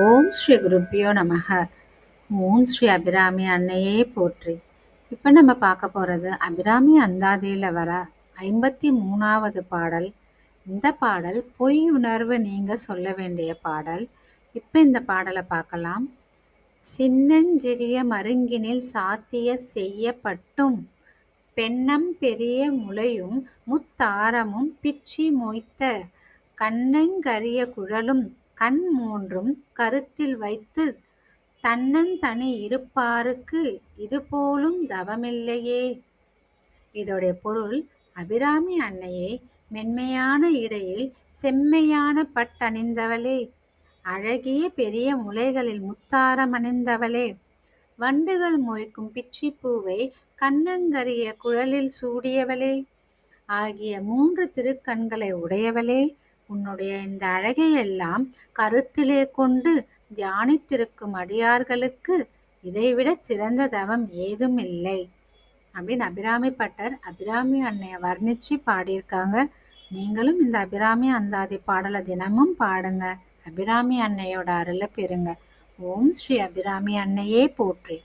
ஓம் ஸ்ரீ குருப்பியோ நமக. ஓம் ஸ்ரீ அபிராமி அன்னையே போற்றி. இப்போ நம்ம பார்க்க போகிறது அபிராமி அந்தாதியில் வர ஐம்பத்தி மூணாவது பாடல். இந்த பாடல் பொய் உணர்வு நீங்கள் சொல்ல வேண்டிய பாடல். இப்போ இந்த பாடலை பார்க்கலாம். சின்னஞ்சிறிய மருங்கினில் சாத்திய செய்யப்பட்டும். பெண்ணம் பெரிய முளையும் முத்தாரமும் பிச்சி மொய்த்த. கண்ணங்கரிய குழலும் கண் மூன்றும் கருத்தில் வைத்து தன்னந்தனி இருப்பாருக்கு இதுபோலும் தவமில்லையே இதோடைய பொருள் அபிராமி அன்னையே மென்மையான இடையில் செம்மையான பட்டணிந்தவளே. அழகிய பெரிய முலைகளில் முத்தாரம் அணிந்தவளே வண்டுகள் மொய்க்கும் பிச்சிப்பூவை கண்ணங்கரிய குழலில் சூடியவளே. ஆகிய மூன்று திருக்கண்களை உடையவளே. உன்னுடைய இந்த அழகையெல்லாம் கருத்திலே கொண்டு தியானித்திருக்கும் அடியார்களுக்கு இதைவிட சிறந்த தவம் ஏதும் இல்லை. அப்படின்னு அபிராமி பட்டர் அபிராமி அன்னைய வர்ணிச்சு பாடியிருக்காங்க. நீங்களும் இந்த அபிராமி அந்தாதி பாடலை தினமும் பாடுங்க. அபிராமி அன்னையோட அருளை பெறுங்க. ஓம் ஸ்ரீ அபிராமி அன்னையே போற்றி.